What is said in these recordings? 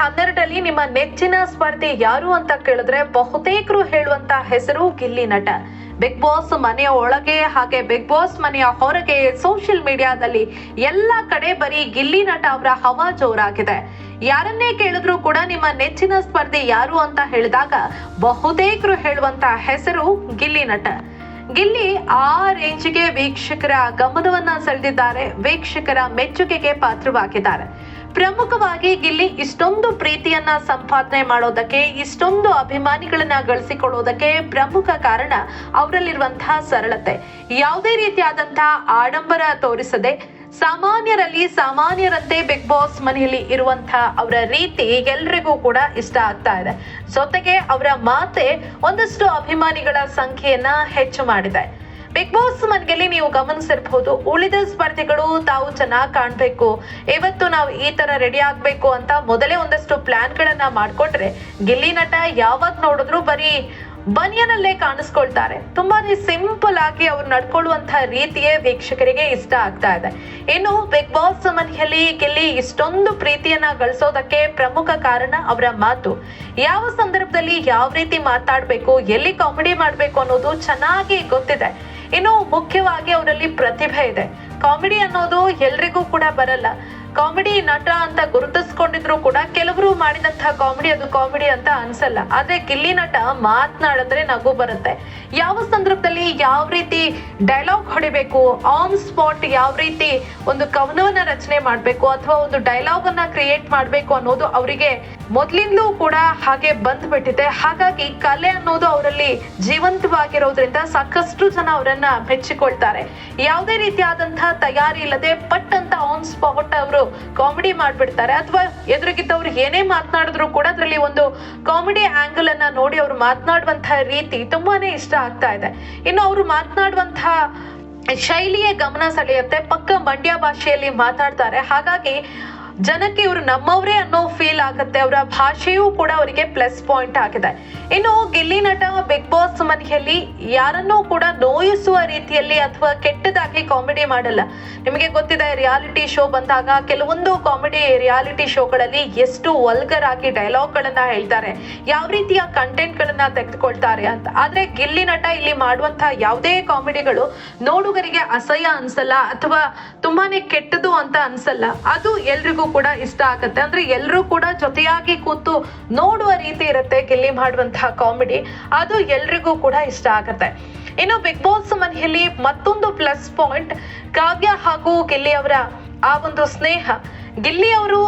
ಹನ್ನೆರಡರಲ್ಲಿ ನಿಮ್ಮ ನೆಚ್ಚಿನ ಸ್ಪರ್ಧಿ ಯಾರು ಅಂತ ಕೇಳಿದ್ರೆ ಬಹುತೇಕರು ಹೇಳುವಂತ ಹೆಸರು ಗಿಲ್ಲಿ ನಟ. ಬಿಗ್ ಬಾಸ್ ಮನೆಯ ಒಳಗೆ ಹಾಗೆ ಬಿಗ್ ಬಾಸ್ ಮನೆಯ ಹೊರಗೆ ಸೋಷಿಯಲ್ ಮೀಡಿಯಾದಲ್ಲಿ ಎಲ್ಲ ಕಡೆ ಬರೀ ಗಿಲ್ಲಿ ನಟ ಅವರ ಹವಾ ಜೋರಾಗಿದೆ. ಯಾರನ್ನೇ ಕೇಳಿದ್ರು ಕೂಡ ನಿಮ್ಮ ನೆಚ್ಚಿನ ಸ್ಪರ್ಧಿ ಯಾರು ಅಂತ ಹೇಳಿದಾಗ ಬಹುತೇಕರು ಹೇಳುವಂತ ಹೆಸರು ಗಿಲ್ಲಿ ನಟ. ಗಿಲ್ಲಿ ಆ ರೇಂಜ್ಗೆ ವೀಕ್ಷಕರ ಗಮನವನ್ನ ಸೆಳೆದಿದ್ದಾರೆ, ವೀಕ್ಷಕರ ಮೆಚ್ಚುಗೆಗೆ ಪಾತ್ರವಾಗಿದ್ದಾರೆ. ಪ್ರಮುಖವಾಗಿ ಗಿಲ್ಲಿ ಇಷ್ಟೊಂದು ಪ್ರೀತಿಯನ್ನ ಸಂಪಾದನೆ ಮಾಡೋದಕ್ಕೆ, ಇಷ್ಟೊಂದು ಅಭಿಮಾನಿಗಳನ್ನ ಗಳಿಸಿಕೊಳ್ಳೋದಕ್ಕೆ ಪ್ರಮುಖ ಕಾರಣ ಅವರಲ್ಲಿರುವಂತಹ ಸರಳತೆ. ಯಾವುದೇ ರೀತಿಯಾದಂತಹ ಆಡಂಬರ ತೋರಿಸದೆ, ಸಾಮಾನ್ಯರಲ್ಲಿ ಸಾಮಾನ್ಯರಂತೆ ಬಿಗ್ ಬಾಸ್ ಮನೆಯಲ್ಲಿ ಇರುವಂತಹ ಅವರ ರೀತಿ ಎಲ್ರಿಗೂ ಕೂಡ ಇಷ್ಟ ಆಗ್ತಾ ಇದೆ. ಜೊತೆಗೆ ಅವರ ಮಾತೆ ಒಂದಷ್ಟು ಅಭಿಮಾನಿಗಳ ಸಂಖ್ಯೆಯನ್ನ ಹೆಚ್ಚು ಮಾಡಿದೆ. ಬಿಗ್ ಬಾಸ್ ಮನೆಯಲ್ಲಿ ನೀವು ಗಮನಿಸಿರ್ಬಹುದು. ಉಳಿದ ಸ್ಪರ್ಧಿಗಳು ತಾವು ಚೆನ್ನಾಗಿ ಕಾಣಬೇಕು. ಇವತ್ತು ನಾವು ಈ ತರ ರೆಡಿ ಆಗ್ಬೇಕು ಅಂತ ಮೊದಲೇ ಒಂದಷ್ಟು ಪ್ಲಾನ್ ಗಳನ್ನ ಮಾಡ್ಕೊಂಡ್ರೆ ಗಿಲ್ಲಿ ನಟ ಯಾವಾಗ ನೋಡಿದ್ರು ಬರೀ ಬನಿಯನಲ್ಲೇ ಕಾಣಿಸ್ಕೊಳ್ತಾರೆ. ತುಂಬಾನೇ ಸಿಂಪಲ್ ಆಗಿ ಅವ್ರು ನಡ್ಕೊಳ್ಳುವಂತಹ ರೀತಿಯೇ ವೀಕ್ಷಕರಿಗೆ ಇಷ್ಟ ಆಗ್ತಾ ಇದೆ. ಇನ್ನು ಬಿಗ್ ಬಾಸ್ ಮನೆಯಲ್ಲಿ ಗಿಲ್ಲಿ ಇಷ್ಟೊಂದು ಪ್ರೀತಿಯನ್ನ ಗಳಿಸೋದಕ್ಕೆ ಪ್ರಮುಖ ಕಾರಣ ಅವರ ಮಾತು. ಯಾವ ಸಂದರ್ಭದಲ್ಲಿ ಯಾವ ರೀತಿ ಮಾತಾಡಬೇಕು, ಎಲ್ಲಿ ಕಾಮಿಡಿ ಮಾಡಬೇಕು ಅನ್ನೋದು ಚೆನ್ನಾಗಿ ಗೊತ್ತಿದೆ. ಇನ್ನು ಮುಖ್ಯವಾಗಿ ಅವರಲ್ಲಿ ಪ್ರತಿಭೆ ಇದೆ. ಕಾಮಿಡಿ ಅನ್ನೋದು ಎಲ್ರಿಗೂ ಕೂಡ ಬರಲ್ಲ. ಕಾಮಿಡಿ ನಟ ಅಂತ ಗುರುತಿಸ್ಕೊಂಡಿದ್ರು ಕೂಡ ಕೆಲವರು ಮಾಡಿದಂತಹ ಕಾಮಿಡಿ ಅದು ಕಾಮಿಡಿ ಅಂತ ಅನ್ಸಲ್ಲ. ಆದ್ರೆ ಗಿಲ್ಲಿ ನಟ ಮಾತನಾಡಿದ್ರೆ ನಗು ಬರುತ್ತೆ. ಯಾವ ಸಂದರ್ಭದಲ್ಲಿ ಯಾವ ರೀತಿ ಡೈಲಾಗ್ ಹೊಡಿಬೇಕು ಆನ್ ಸ್ಪಾಟ್ ಯಾವ ರೀತಿ ಒಂದು ಕವನವನ್ನ ರಚನೆ ಮಾಡ್ಬೇಕು ಅಥವಾ ಒಂದು ಡೈಲಾಗ್ ಅನ್ನ ಕ್ರಿಯೇಟ್ ಮಾಡ್ಬೇಕು ಅನ್ನೋದು ಅವರಿಗೆ ಮೊದ್ಲಿಂದಲೂ ಕೂಡ ಹಾಗೆ ಬಂದ್ಬಿಟ್ಟಿದೆ. ಹಾಗಾಗಿ ಕಲೆ ಅನ್ನೋದು ಅವರಲ್ಲಿ ಜೀವಂತವಾಗಿರೋದ್ರಿಂದ ಸಾಕಷ್ಟು ಜನ ಅವರನ್ನ ಮೆಚ್ಚಿಕೊಳ್ತಾರೆ. ಯಾವುದೇ ರೀತಿಯಾದಂತಹ ತಯಾರಿ ಇಲ್ಲದೆ ಪಟ್ ಅಂತ ಆನ್ ಸ್ಪಾಟ್ ಅವರು ಕಾಮಿಡಿ ಮಾಡ್ಬಿಡ್ತಾರೆ. ಅಥವಾ ಎದುರಿಗಿದ್ದವ್ರು ಏನೇ ಮಾತನಾಡಿದ್ರು ಕೂಡ ಅದರಲ್ಲಿ ಒಂದು ಕಾಮಿಡಿ ಆಂಗಲ್ ಅನ್ನ ನೋಡಿ ಅವ್ರು ಮಾತನಾಡುವಂತಹ ರೀತಿ ತುಂಬಾನೇ ಇಷ್ಟ ಆಗ್ತಾ ಇದೆ. ಇನ್ನು ಅವರು ಮಾತನಾಡುವಂತಹ ಶೈಲಿಯೇ ಗಮನ ಸೆಳೆಯುತ್ತೆ. ಪಕ್ಕ ಮಂಡ್ಯ ಭಾಷೆಯಲ್ಲಿ ಮಾತಾಡ್ತಾರೆ ಹಾಗಾಗಿ ಜನಕ್ಕೆ ಇವರು ನಮ್ಮವರೇ ಅನ್ನೋ ಫೀಲ್ ಆಗುತ್ತೆ, ಅವರ ಭಾಷೆಯೂ ಕೂಡ ಅವರಿಗೆ ಪ್ಲಸ್ ಪಾಯಿಂಟ್ ಆಗಿದೆ. ಇನ್ನು ಗಿಲ್ಲಿ ನಟ ಬಿಗ್ ಬಾಸ್ ಮನೆಯಲ್ಲಿ ಯಾರನ್ನೂ ಕೂಡ ನೋಯಿಸುವ ರೀತಿಯಲ್ಲಿ ಅಥವಾ ಕೆಟ್ಟದಾಗಿ ಕಾಮಿಡಿ ಮಾಡಲ್ಲ. ನಿಮಗೆ ಗೊತ್ತಿದೆ ರಿಯಾಲಿಟಿ ಶೋ ಬಂದಾಗ ಕೆಲವೊಂದು ಕಾಮಿಡಿ ರಿಯಾಲಿಟಿ ಶೋಗಳಲ್ಲಿ ಎಷ್ಟು ವಲ್ಗರ್ ಆಗಿ ಡೈಲಾಗ್ ಗಳನ್ನ ಹೇಳ್ತಾರೆ, ಯಾವ ರೀತಿಯ ಕಂಟೆಂಟ್ ಗಳನ್ನ ತೆಗೆದುಕೊಳ್ತಾರೆ ಅಂತ. ಆದ್ರೆ ಗಿಲ್ಲಿ ನಟ ಇಲ್ಲಿ ಮಾಡುವಂತಹ ಯಾವುದೇ ಕಾಮಿಡಿಗಳು ನೋಡುಗರಿಗೆ ಅಸಹ್ಯ ಅನ್ಸಲ್ಲ, ಅಥವಾ ತುಂಬಾನೇ ಕೆಟ್ಟದು ಅಂತ ಅನ್ಸಲ್ಲ. ಅದು ಎಲ್ರಿಗೂ ಕೂಡ ಇಷ್ಟ ಆಗತ್ತೆ. ಅಂದ್ರೆ ಎಲ್ಲರೂ ಕೂಡ ಜೊತೆಯಾಗಿ ಕೂತು ನೋಡುವ ರೀತಿ ಇರುತ್ತೆ ಗಿಲ್ಲಿ ಮಾಡುವಂತಹ ಕಾಮಿಡಿ. ಅದು ಎಲ್ರಿಗೂ ಕೂಡ ಇಷ್ಟ ಆಗತ್ತೆ. ಇನ್ನು ಬಿಗ್ ಬಾಸ್ ಮನೆಯಲ್ಲಿ ಮತ್ತೊಂದು ಪ್ಲಸ್ ಪಾಯಿಂಟ್ ಕಾವ್ಯ ಹಾಗೂ ಗಿಲ್ಲಿ ಅವರ ಆ ಒಂದು ಸ್ನೇಹ. ಗಿಲ್ಲಿ ಅವರು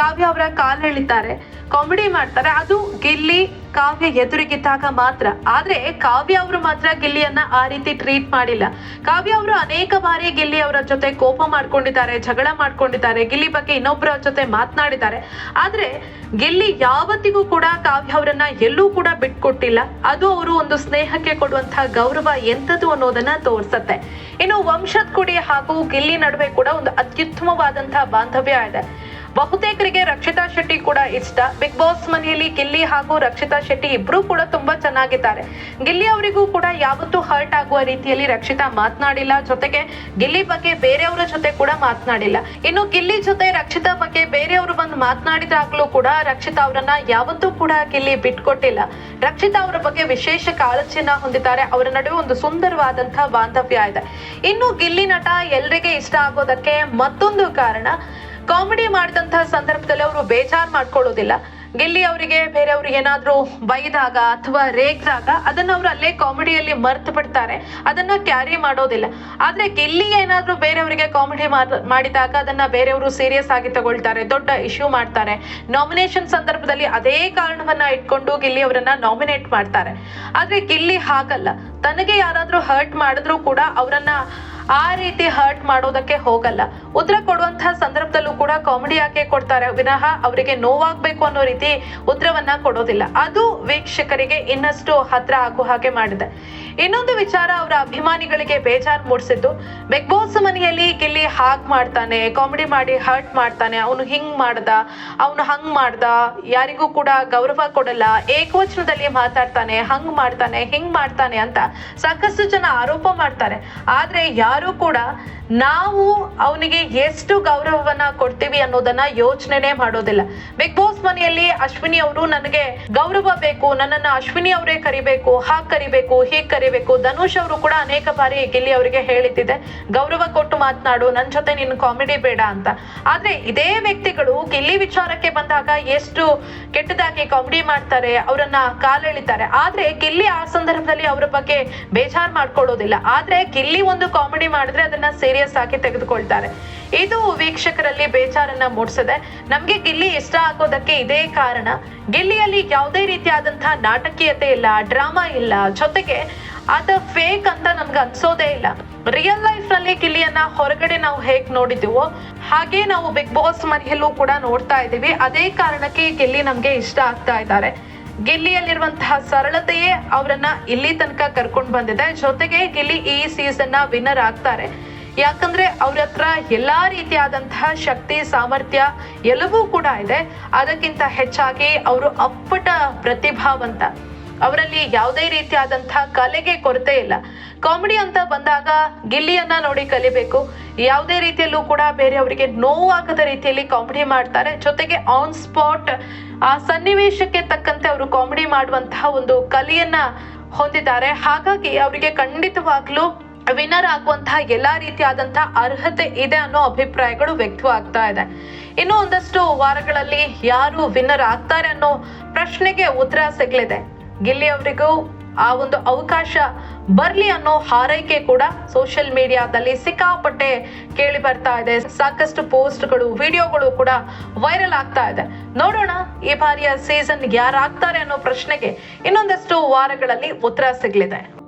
ಕಾವ್ಯ ಅವರ ಕಾಲ್ ಎಳಿತಾರೆ. ಕಾಮಿಡಿ ಮಾಡ್ತಾರೆ. ಅದು ಗಿಲ್ಲಿ ಕಾವ್ಯ ಎದುರಿಗಿದ್ದಾಗ ಮಾತ್ರ. ಆದ್ರೆ ಕಾವ್ಯ ಅವರು ಮಾತ್ರ ಗಿಲ್ಲಿಯನ್ನ ಆ ರೀತಿ ಟ್ರೀಟ್ ಮಾಡಿಲ್ಲ. ಕಾವ್ಯ ಅವರು ಅನೇಕ ಬಾರಿ ಗಿಲ್ಲಿ ಅವರ ಜೊತೆ ಕೋಪ ಮಾಡ್ಕೊಂಡಿದ್ದಾರೆ, ಜಗಳ ಮಾಡ್ಕೊಂಡಿದ್ದಾರೆ, ಗಿಲ್ಲಿ ಬಗ್ಗೆ ಇನ್ನೊಬ್ಬರ ಜೊತೆ ಮಾತನಾಡಿದ್ದಾರೆ. ಆದ್ರೆ ಗಿಲ್ಲಿ ಯಾವತ್ತಿಗೂ ಕೂಡ ಕಾವ್ಯ ಅವರನ್ನ ಎಲ್ಲೂ ಕೂಡ ಬಿಟ್ಕೊಟ್ಟಿಲ್ಲ. ಅದು ಅವರು ಒಂದು ಸ್ನೇಹಕ್ಕೆ ಕೊಡುವಂತಹ ಗೌರವ ಎಂಥದ್ದು ಅನ್ನೋದನ್ನ ತೋರ್ಸತ್ತೆ. ಇನ್ನು ವಂಶದ್ ಕುಡಿ ಹಾಗೂ ಗಿಲ್ಲಿ ನಡುವೆ ಕೂಡ ಒಂದು ಅತ್ಯುತ್ತಮವಾದಂತಹ ಬಾಂಧವ್ಯ ಇದೆ. ಬಹುತೇಕರಿಗೆ ರಕ್ಷಿತಾ ಶೆಟ್ಟಿ ಕೂಡ ಇಷ್ಟ. ಬಿಗ್ ಬಾಸ್ ಮನೆಯಲ್ಲಿ ಗಿಲ್ಲಿ ಹಾಗೂ ರಕ್ಷಿತಾ ಶೆಟ್ಟಿ ಇಬ್ರು ಕೂಡ ತುಂಬಾ ಚೆನ್ನಾಗಿದ್ದಾರೆ. ಗಿಲ್ಲಿ ಅವರಿಗೂ ಕೂಡ ಯಾವತ್ತೂ ಹರ್ಟ್ ಆಗುವ ರೀತಿಯಲ್ಲಿ ರಕ್ಷಿತಾ ಮಾತನಾಡಿಲ್ಲ. ಜೊತೆಗೆ ಗಿಲ್ಲಿ ಬಗ್ಗೆ ಬೇರೆಯವರ ಜೊತೆ ಕೂಡ ಮಾತನಾಡಿಲ್ಲ. ಇನ್ನು ಗಿಲ್ಲಿ ಜೊತೆ ರಕ್ಷಿತಾ ಬಗ್ಗೆ ಬೇರೆಯವರು ಬಂದು ಮಾತನಾಡಿದಾಗ್ಲೂ ಕೂಡ ರಕ್ಷಿತಾ ಅವರನ್ನ ಯಾವತ್ತೂ ಕೂಡ ಗಿಲ್ಲಿ ಬಿಟ್ಕೊಟ್ಟಿಲ್ಲ. ರಕ್ಷಿತಾ ಅವರ ಬಗ್ಗೆ ವಿಶೇಷ ಕಾಳಜಿಯನ್ನ ಹೊಂದಿದ್ದಾರೆ. ಅವರ ನಡುವೆ ಒಂದು ಸುಂದರವಾದಂತಹ ಬಾಂಧವ್ಯ ಇದೆ. ಇನ್ನು ಗಿಲ್ಲಿ ನಟ ಎಲ್ರಿಗೆ ಇಷ್ಟ ಆಗೋದಕ್ಕೆ ಮತ್ತೊಂದು ಕಾರಣ ಕಾಮಿಡಿ ಮಾಡಿದಂತಹ ಸಂದರ್ಭದಲ್ಲಿ ಅವರು ಬೇಜಾರ್ ಮಾಡ್ಕೊಳ್ಳೋದಿಲ್ಲ. ಗಿಲ್ಲಿ ಅವರಿಗೆ ಬೇರೆಯವ್ರಿಗೆ ಏನಾದರೂ ಬೈದಾಗ ಅಥವಾ ರೇಗ್ದಾಗ ಅದನ್ನ ಅವ್ರು ಅಲ್ಲೇ ಕಾಮಿಡಿಯಲ್ಲಿ ಮರ್ತು ಬಿಡ್ತಾರೆ. ಅದನ್ನ ಕ್ಯಾರಿ ಮಾಡೋದಿಲ್ಲ. ಆದ್ರೆ ಗಿಲ್ಲಿ ಏನಾದರೂ ಬೇರೆಯವರಿಗೆ ಕಾಮಿಡಿ ಮಾಡಿದಾಗ ಅದನ್ನ ಬೇರೆಯವರು ಸೀರಿಯಸ್ ಆಗಿ ತಗೊಳ್ತಾರೆ, ದೊಡ್ಡ ಇಶ್ಯೂ ಮಾಡ್ತಾರೆ. ನಾಮಿನೇಷನ್ ಸಂದರ್ಭದಲ್ಲಿ ಅದೇ ಕಾರಣವನ್ನ ಇಟ್ಕೊಂಡು ಗಿಲ್ಲಿ ಅವರನ್ನ ನಾಮಿನೇಟ್ ಮಾಡ್ತಾರೆ. ಆದ್ರೆ ಗಿಲ್ಲಿ ಹಾಗಲ್ಲ. ತನಗೆ ಯಾರಾದ್ರೂ ಹರ್ಟ್ ಮಾಡಿದ್ರು ಕೂಡ ಅವರನ್ನ ಆ ರೀತಿ ಹರ್ಟ್ ಮಾಡೋದಕ್ಕೆ ಹೋಗಲ್ಲ. ಉತ್ತರ ಕೊಡುವಂತಹ ಸಂದರ್ಭದಲ್ಲೂ ಕಾಮಿಡಿ ಯಾಕೆ ಕೊಡ್ತಾರೆ? ವಿನಃ ಅವರಿಗೆ ನೋವಾಗಬೇಕು ಅನ್ನೋ ರೀತಿ ಉತ್ತರವನ್ನ ಕೊಡೋದಿಲ್ಲ. ಅದು ವೀಕ್ಷಕರಿಗೆ ಇನ್ನಷ್ಟು ಹತ್ರ ಆಗೋ ಹಾಗೆ ಮಾಡಿದೆ. ಇನ್ನೊಂದು ವಿಚಾರ ಅವರ ಅಭಿಮಾನಿಗಳಿಗೆ ಬೇಜಾರ್ ಮೂಡಿಸಿದ್ದು. ಬಿಗ್ ಬಾಸ್ ಮನೆಯಲ್ಲಿ ಗಿಲ್ಲಿ ಹಾಗ್ ಮಾಡ್ತಾನೆ, ಕಾಮಿಡಿ ಮಾಡಿ ಹರ್ಟ್ ಮಾಡ್ತಾನೆ, ಅವನು ಹಿಂಗ್ ಮಾಡ್ದ, ಅವನು ಹಂಗ್ ಮಾಡ್ದ, ಯಾರಿಗೂ ಕೂಡ ಗೌರವ ಕೊಡಲ್ಲ, ಏಕವಚನದಲ್ಲಿ ಮಾತಾಡ್ತಾನೆ, ಹಂಗ್ ಮಾಡ್ತಾನೆ, ಹಿಂಗ್ ಮಾಡ್ತಾನೆ ಅಂತ ಸಾಕಷ್ಟು ಜನ ಆರೋಪ ಮಾಡ್ತಾರೆ. ಆದ್ರೆ ಯಾರು ಕೂಡ ನಾವು ಅವನಿಗೆ ಎಷ್ಟು ಗೌರವವನ್ನ ಕೊಡ್ತೀವಿ ಅನ್ನೋದನ್ನ ಯೋಚನೆನೇ ಮಾಡೋದಿಲ್ಲ. ಬಿಗ್ ಬಾಸ್ ಮನೆಯಲ್ಲಿ ಅಶ್ವಿನಿ ಅವರು ನನಗೆ ಗೌರವ ಬೇಕು, ನನ್ನನ್ನ ಅಶ್ವಿನಿ ಅವರೇ ಕರಿಬೇಕು, ಹಾಗ್ ಕರಿಬೇಕು, ಹೀಗ್ ಕರಿಬೇಕು, ಧನುಷ್ ಅವರು ಕೂಡ ಅನೇಕ ಬಾರಿ ಗಿಲ್ಲಿ ಅವರಿಗೆ ಹೇಳಿದ್ದಿದೆ. ಗೌರವ ಕೊಟ್ಟು ಮಾತನಾಡು ನನ್ನ ಜೊತೆ ನಿನ್ ಕಾಮಿಡಿ ಬೇಡ ಅಂತ. ಆದ್ರೆ ಇದೇ ವ್ಯಕ್ತಿಗಳು ಗಿಲ್ಲಿ ವಿಚಾರಕ್ಕೆ ಬಂದಾಗ ಎಷ್ಟು ಕೆಟ್ಟದಾಗಿ ಕಾಮಿಡಿ ಮಾಡ್ತಾರೆ, ಅವರನ್ನ ಕಾಲೆಳಿತಾರೆ. ಆದ್ರೆ ಗಿಲ್ಲಿ ಆ ಸಂದರ್ಭದಲ್ಲಿ ಅವರ ಬಗ್ಗೆ ಬೇಜಾರ್ ಮಾಡ್ಕೊಳ್ಳೋದಿಲ್ಲ. ಆದ್ರೆ ಗಿಲ್ಲಿ ಒಂದು ಕಾಮಿಡಿ ಮಾಡಿದ್ರೆ ಅದನ್ನ ಸೀರಿಯಸ್ ಆಗಿ ತೆಗೆದುಕೊಳ್ತಾರೆ. ಇದು ವೀಕ್ಷಕರಲ್ಲಿ ಬೇಜಾರನ್ನ ಮೂಡಿಸಿದೆ. ನಮ್ಗೆ ಗಿಲ್ಲಿ ಇಷ್ಟ ಆಗೋದಕ್ಕೆ ಇದೇ ಕಾರಣ. ಗಿಲ್ಲಿಯಲ್ಲಿ ಯಾವುದೇ ರೀತಿಯಾದಂತಹ ನಾಟಕೀಯತೆ ಇಲ್ಲ, ಡ್ರಾಮಾ ಇಲ್ಲ. ಜೊತೆಗೆ ಅದ ಫೇಕ್ ಅಂತ ನಮ್ಗೆ ಅನ್ಸೋದೇ ಇಲ್ಲ. ರಿಯಲ್ ಲೈಫ್ನಲ್ಲಿ ಗಿಲ್ಲಿಯನ್ನ ಹೊರಗಡೆ ನಾವು ಹೇಗ್ ನೋಡಿದೀವೋ, ಹಾಗೆ ನಾವು ಬಿಗ್ ಬಾಸ್ ಮನೆಯಲ್ಲೂ ಕೂಡ ನೋಡ್ತಾ ಇದೀವಿ ಅದೇ ಕಾರಣಕ್ಕೆ ಗಿಲ್ಲಿ ನಮ್ಗೆ ಇಷ್ಟ ಆಗ್ತಾ ಇದ್ದಾರೆ. ಗಿಲ್ಲಿಯಲ್ಲಿರುವಂತಹ ಸರಳತೆಯೇ ಅವರನ್ನ ಇಲ್ಲಿ ತನಕ ಕರ್ಕೊಂಡು ಬಂದಿದೆ. ಜೊತೆಗೆ ಗಿಲ್ಲಿ ಈ ಸೀಸನ್ನ ವಿನ್ನರ್ ಆಗ್ತಾರೆ. ಯಾಕಂದ್ರೆ ಅವ್ರ ಹತ್ರ ಎಲ್ಲಾ ರೀತಿಯಾದಂತಹ ಶಕ್ತಿ, ಸಾಮರ್ಥ್ಯ ಎಲ್ಲವೂ ಕೂಡ ಇದೆ. ಅದಕ್ಕಿಂತ ಹೆಚ್ಚಾಗಿ ಅವರು ಅಪ್ಪಟ ಪ್ರತಿಭಾವಂತ. ಅವರಲ್ಲಿ ಯಾವುದೇ ರೀತಿಯಾದಂತಹ ಕಲೆಗೆ ಕೊರತೆ ಇಲ್ಲ. ಕಾಮಿಡಿ ಅಂತ ಬಂದಾಗ ಗಿಲ್ಲಿಯನ್ನ ನೋಡಿ ಕಲಿಬೇಕು. ಯಾವುದೇ ರೀತಿಯಲ್ಲೂ ಕೂಡ ಬೇರೆಯವರಿಗೆ ನೋವಾಗದ ರೀತಿಯಲ್ಲಿ ಕಾಮಿಡಿ ಮಾಡ್ತಾರೆ. ಜೊತೆಗೆ ಆನ್ ಸ್ಪಾಟ್ ಆ ಸನ್ನಿವೇಶಕ್ಕೆ ತಕ್ಕಂತೆ ಅವರು ಕಾಮಿಡಿ ಮಾಡುವಂತಹ ಒಂದು ಕಲೆಯನ್ನ ಹೊಂದಿದ್ದಾರೆ. ಹಾಗಾಗಿ ಅವರಿಗೆ ಖಂಡಿತವಾಗ್ಲೂ ವಿನ್ನರ್ ಆಗುವಂತಹ ಎಲ್ಲಾ ರೀತಿಯಾದಂತಹ ಅರ್ಹತೆ ಇದೆ ಅನ್ನೋ ಅಭಿಪ್ರಾಯಗಳು ವ್ಯಕ್ತವಾಗ್ತಾ ಇದೆ. ಇನ್ನು ಒಂದಷ್ಟು ವಾರಗಳಲ್ಲಿ ಯಾರು ವಿನ್ನರ್ ಆಗ್ತಾರೆ ಅನ್ನೋ ಪ್ರಶ್ನೆಗೆ ಉತ್ತರ ಸಿಗ್ಲಿದೆ. ಗಿಲ್ಲಿ ಅವರಿಗೂ ಆ ಒಂದು ಅವಕಾಶ ಬರ್ಲಿ ಅನ್ನೋ ಹಾರೈಕೆ ಕೂಡ ಸೋಷಿಯಲ್ ಮೀಡಿಯಾದಲ್ಲಿ ಸಿಕ್ಕಾಪಟ್ಟೆ ಕೇಳಿ ಬರ್ತಾ ಇದೆ. ಸಾಕಷ್ಟು ಪೋಸ್ಟ್ಗಳು, ವಿಡಿಯೋಗಳು ಕೂಡ ವೈರಲ್ ಆಗ್ತಾ ಇದೆ. ನೋಡೋಣ ಈ ಬಾರಿಯ ಸೀಸನ್ ಯಾರಾಗ್ತಾರೆ ಅನ್ನೋ ಪ್ರಶ್ನೆಗೆ ಇನ್ನೊಂದಷ್ಟು ವಾರಗಳಲ್ಲಿ ಉತ್ತರ ಸಿಗ್ಲಿದೆ.